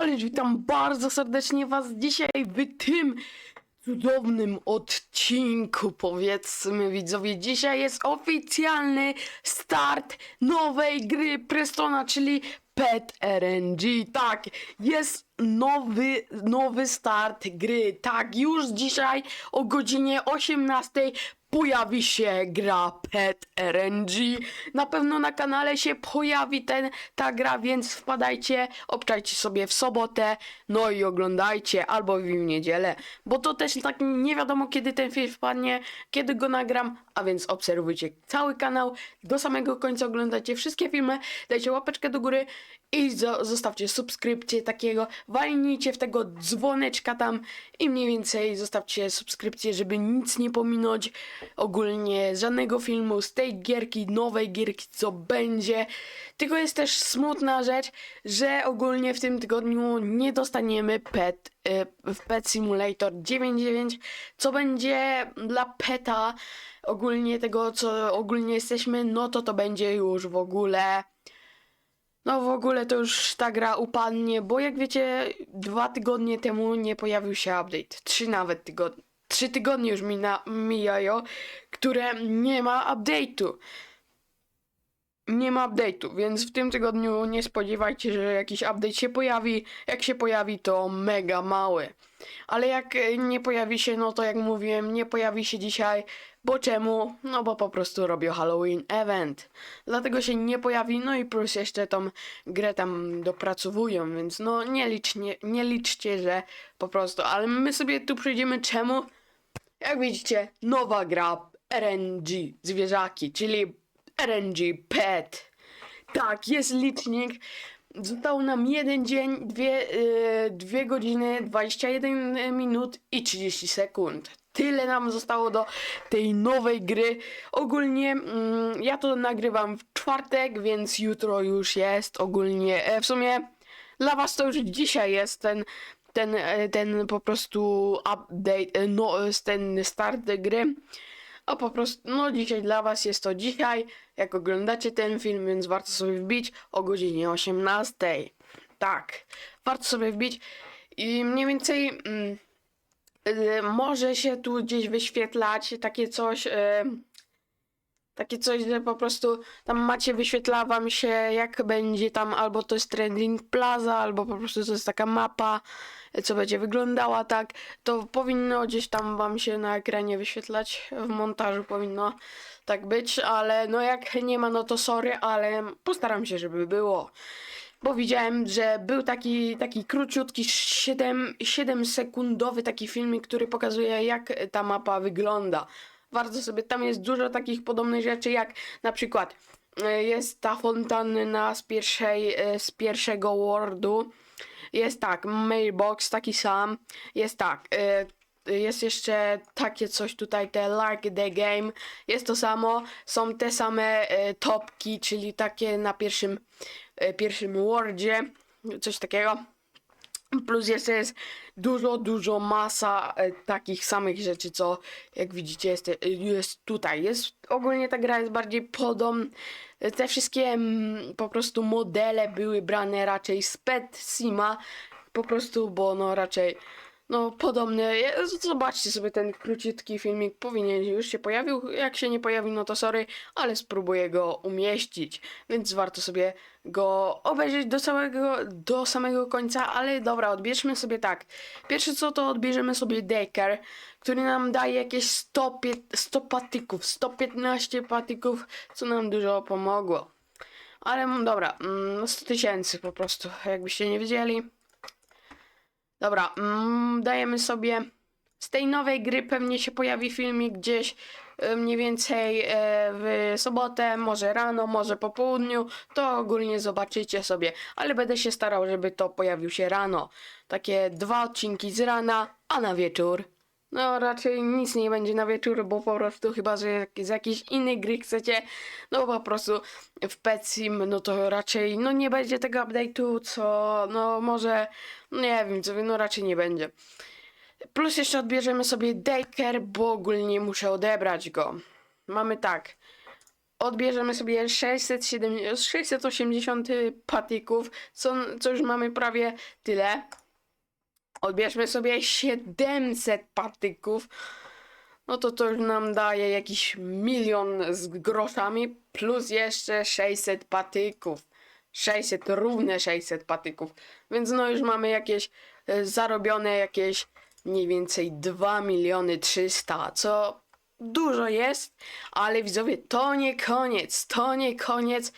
Ależ witam bardzo serdecznie Was dzisiaj w tym cudownym odcinku, powiedzmy widzowie. Dzisiaj jest oficjalny start nowej gry Prestona, czyli Pet RNG. Tak, jest nowy, nowy start gry. Tak, już dzisiaj o godzinie 18 pojawi się gra Pet RNG. Na pewno na kanale się pojawi ten, ta gra, więc wpadajcie, obczajcie sobie w sobotę, no i oglądajcie, albo w niedzielę, bo to też tak nie wiadomo kiedy ten film wpadnie, kiedy go nagram, a więc obserwujcie cały kanał, do samego końca oglądajcie wszystkie filmy, dajcie łapeczkę do góry i zo- zostawcie subskrypcję takiego, walnijcie w tego dzwoneczka tam i mniej więcej zostawcie subskrypcję, żeby nic nie pominąć ogólnie żadnego filmu z tej gierki, nowej gierki, co będzie. Tylko jest też smutna rzecz, że ogólnie w tym tygodniu nie dostaniemy pet e, w Pet Simulator 9.9, co będzie dla peta ogólnie tego, co ogólnie jesteśmy, no to to będzie już w ogóle no w ogóle to już ta gra upadnie, bo jak wiecie, dwa tygodnie temu nie pojawił się update. Trzy nawet tygodnie. Trzy tygodnie już mina, mijają, które nie ma update'u. Nie ma update'u, więc w tym tygodniu nie spodziewajcie, że jakiś update się pojawi. Jak się pojawi, to mega mały. Ale jak nie pojawi się, no to jak mówiłem, nie pojawi się dzisiaj. Bo czemu? No bo po prostu robię Halloween event. Dlatego się nie pojawi, no i plus jeszcze tą grę tam dopracowują, więc no nie, licznie, nie liczcie, że po prostu. Ale my sobie tu przejdziemy czemu? Jak widzicie, nowa gra RNG, zwierzaki, czyli RNG Pet. Tak, jest licznik. Został nam jeden dzień, dwie, yy, dwie godziny, 21 minut i 30 sekund. Tyle nam zostało do tej nowej gry. Ogólnie mm, ja to nagrywam w czwartek, więc jutro już jest ogólnie. E, w sumie dla was to już dzisiaj jest ten, ten, e, ten po prostu update, e, no, e, ten start gry. A po prostu, no dzisiaj dla was jest to dzisiaj, jak oglądacie ten film, więc warto sobie wbić o godzinie 18. Tak, warto sobie wbić i mniej więcej mm, y, może się tu gdzieś wyświetlać takie coś, y, takie coś, że po prostu tam macie, wyświetla wam się jak będzie tam, albo to jest Trending Plaza, albo po prostu to jest taka mapa, co będzie wyglądała tak, to powinno gdzieś tam wam się na ekranie wyświetlać, w montażu powinno tak być, ale no jak nie ma, no to sorry, ale postaram się, żeby było. Bo widziałem, że był taki, taki króciutki 7, 7 sekundowy taki filmik, który pokazuje jak ta mapa wygląda. Warto sobie, tam jest dużo takich podobnych rzeczy, jak na przykład e, jest ta fontanna z pierwszej, e, z pierwszego wordu. Jest tak, mailbox taki sam. Jest tak, e, jest jeszcze takie coś tutaj, te like the game. Jest to samo, są te same topki, czyli takie na pierwszym, pierwszym wordzie, coś takiego. Plus jeszcze jest dużo, dużo masa e, takich samych rzeczy, co jak widzicie jest, e, jest tutaj. Jest ogólnie ta gra jest bardziej podobna. Te wszystkie mm, po prostu modele były brane raczej z Pet Sima, po prostu, bo no raczej no podobne. Je- Zobaczcie sobie ten króciutki filmik, powinien już się pojawił. Jak się nie pojawi, no to sorry, ale spróbuję go umieścić. Więc warto sobie go obejrzeć do całego, do samego końca, ale dobra, odbierzmy sobie tak. Pierwsze co to odbierzemy sobie Decker, który nam daje jakieś 100, pie- 100 patyków, 115 patyków, co nam dużo pomogło. Ale mm, dobra, mm, 100 tysięcy po prostu, jakbyście nie wiedzieli. Dobra, mm, dajemy sobie. Z tej nowej gry pewnie się pojawi filmik gdzieś e, mniej więcej e, w sobotę, może rano, może po południu. To ogólnie zobaczycie sobie, ale będę się starał, żeby to pojawił się rano. Takie dwa odcinki z rana, a na wieczór. No raczej nic nie będzie na wieczór, bo po prostu chyba, że z jakiejś innej gry chcecie, no po prostu w Petsim, no to raczej, no nie będzie tego update'u, co, no może, nie wiem, co, no raczej nie będzie. Plus jeszcze odbierzemy sobie Daycare, bo ogólnie muszę odebrać go. Mamy tak, odbierzemy sobie 607, 680 patyków, co, co już mamy prawie tyle. Odbierzmy sobie 700 patyków, no to to nam daje jakiś milion z groszami, plus jeszcze 600 patyków. 600, równe 600 patyków. Więc no już mamy jakieś e, zarobione jakieś mniej więcej 2 miliony 300, co dużo jest, ale widzowie, to nie koniec, to nie koniec.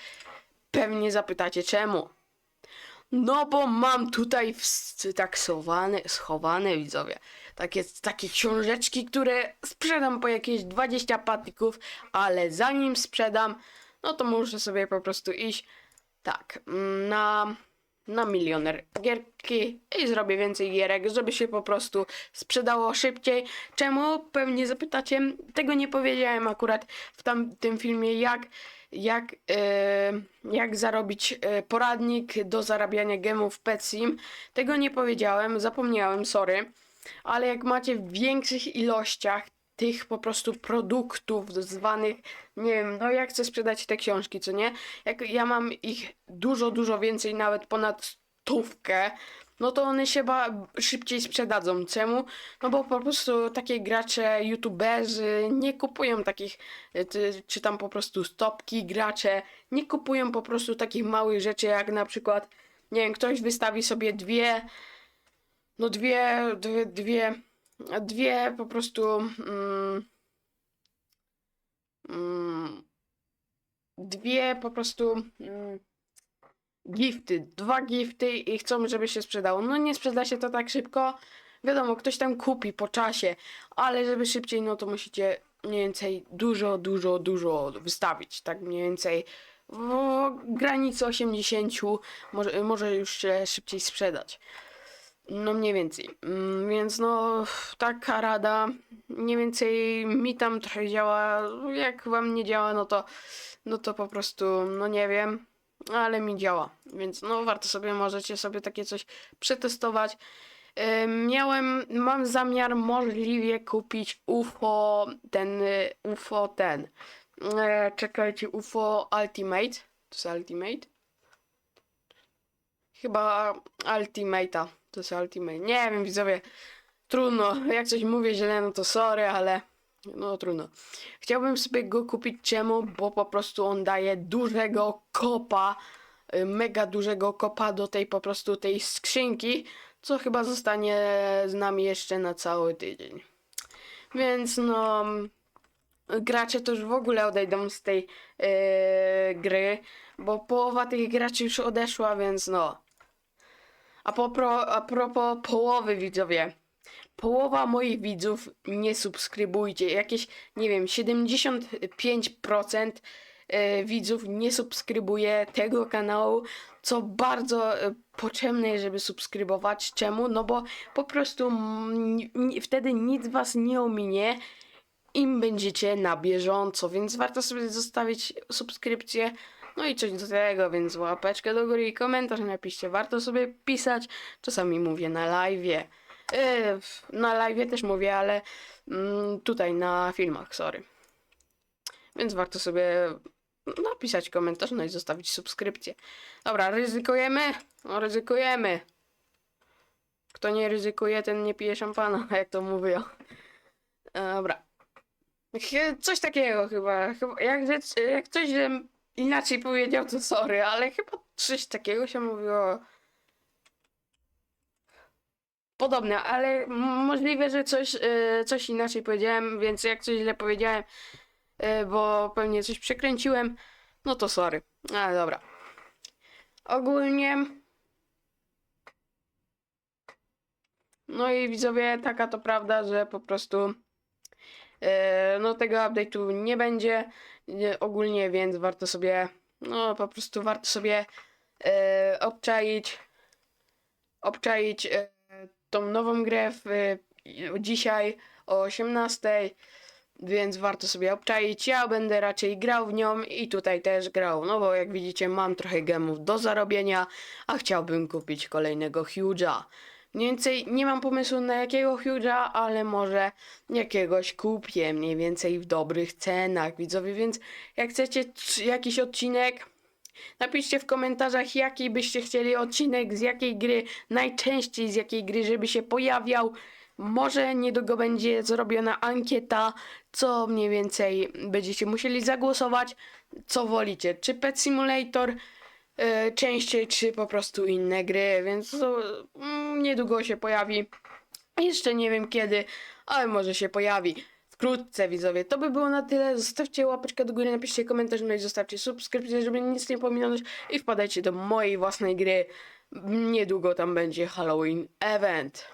Pewnie zapytacie czemu. No bo mam tutaj wst- tak schowane, schowane widzowie. Takie, takie książeczki, które sprzedam po jakieś 20 patyków, ale zanim sprzedam, no to muszę sobie po prostu iść tak, na, na milioner gierki i zrobię więcej gierek, żeby się po prostu sprzedało szybciej. Czemu? Pewnie zapytacie. Tego nie powiedziałem akurat w tamtym filmie, jak, jak, jak zarobić e, poradnik do zarabiania gemów Petsim. Tego nie powiedziałem, zapomniałem, sorry. Ale jak macie w większych ilościach tych po prostu produktów zwanych, nie wiem, no jak chcę sprzedać te książki, co nie? Jak ja mam ich dużo, dużo więcej, nawet ponad stówkę, no to one się ba- szybciej sprzedadzą. Czemu? No bo po prostu takie gracze, youtuberzy nie kupują takich, ty- czy tam po prostu stopki gracze, nie kupują po prostu takich małych rzeczy, jak na przykład, nie wiem, ktoś wystawi sobie dwie, no dwie, dwie, dwie, dwie po prostu, mm, mm, dwie po prostu, mm, gifty, dwa gifty i chcą, żeby się sprzedało. No nie sprzeda się to tak szybko. Wiadomo, ktoś tam kupi po czasie, ale żeby szybciej, no to musicie mniej więcej dużo, dużo, dużo wystawić. Tak mniej więcej w granicy 80 może, może już się szybciej sprzedać. No mniej więcej. Mm, Więc no taka rada mniej więcej mi tam trochę działa. Jak wam nie działa, no to no to po prostu no nie wiem, ale mi działa. Więc no warto sobie możecie sobie takie coś przetestować. Ym, Miałem, mam zamiar możliwie kupić UFO, ten UFO ten. E, czekajcie, UFO Ultimate. To jest Ultimate? Chyba Ultimate'a. To jest Ultimate. Nie wiem, widzowie. Trudno. Jak coś mówię źle, no to sorry, ale no trudno. Chciałbym sobie go kupić czemu? Bo po prostu on daje dużego kopa, y, mega dużego kopa do tej po prostu tej skrzynki, co chyba zostanie z nami jeszcze na cały tydzień. Więc no gracze to już w ogóle odejdą z tej yy, gry, bo połowa tych graczy już odeszła, więc no. A, popro, a propos połowy widzowie. Połowa moich widzów nie subskrybujcie. Jakieś, nie wiem, 75% e, widzów nie subskrybuje tego kanału, co bardzo e, potrzebne jest, żeby subskrybować. Czemu? No bo po prostu wtedy nic was nie ominie im będziecie na bieżąco, więc warto sobie zostawić subskrypcję. No i coś do tego, więc łapeczkę do góry i komentarz napiszcie. Warto sobie pisać. Czasami mówię na live. Yy, na live też mówię, ale mm, tutaj na filmach, sorry. Więc warto sobie napisać komentarz, no i zostawić subskrypcję. Dobra, ryzykujemy? No ryzykujemy. Kto nie ryzykuje, ten nie pije szampana, jak to mówią. Dobra. Coś takiego chyba. jak, jak inaczej powiedział, to sorry, ale chyba coś takiego się mówiło. Podobne, ale możliwe, że coś, e, coś inaczej powiedziałem, więc jak coś źle powiedziałem, e, bo pewnie coś przekręciłem, no to sorry. Ale dobra. Ogólnie. No i widzowie, taka to prawda, że po prostu. E, no tego update'u nie będzie nie, ogólnie, więc warto sobie, no po prostu warto sobie obczaić, obczaić tą nową grę w, e, dzisiaj o 18, więc warto sobie obczaić. Ja będę raczej grał w nią i tutaj też grał, no bo jak widzicie mam trochę gemów do zarobienia, a chciałbym kupić kolejnego Huge'a. Mniej więcej nie mam pomysłu na jakiego Huge'a, ale może jakiegoś kupię mniej więcej w dobrych cenach, widzowie, więc jak chcecie jakiś odcinek, napiszcie w komentarzach jaki byście chcieli odcinek, z jakiej gry, najczęściej z jakiej gry, żeby się pojawiał. Może niedługo będzie zrobiona ankieta, co mniej więcej będziecie musieli zagłosować, co wolicie, czy Pet Simulator, e, częściej, czy po prostu inne gry, więc mm, niedługo się pojawi. Jeszcze nie wiem kiedy, ale może się pojawi. Wkrótce widzowie, to by było na tyle. Zostawcie łapeczkę do góry, napiszcie komentarz, no i zostawcie subskrypcję, żeby nic nie pominąć i wpadajcie do mojej własnej gry. Niedługo tam będzie Halloween Event.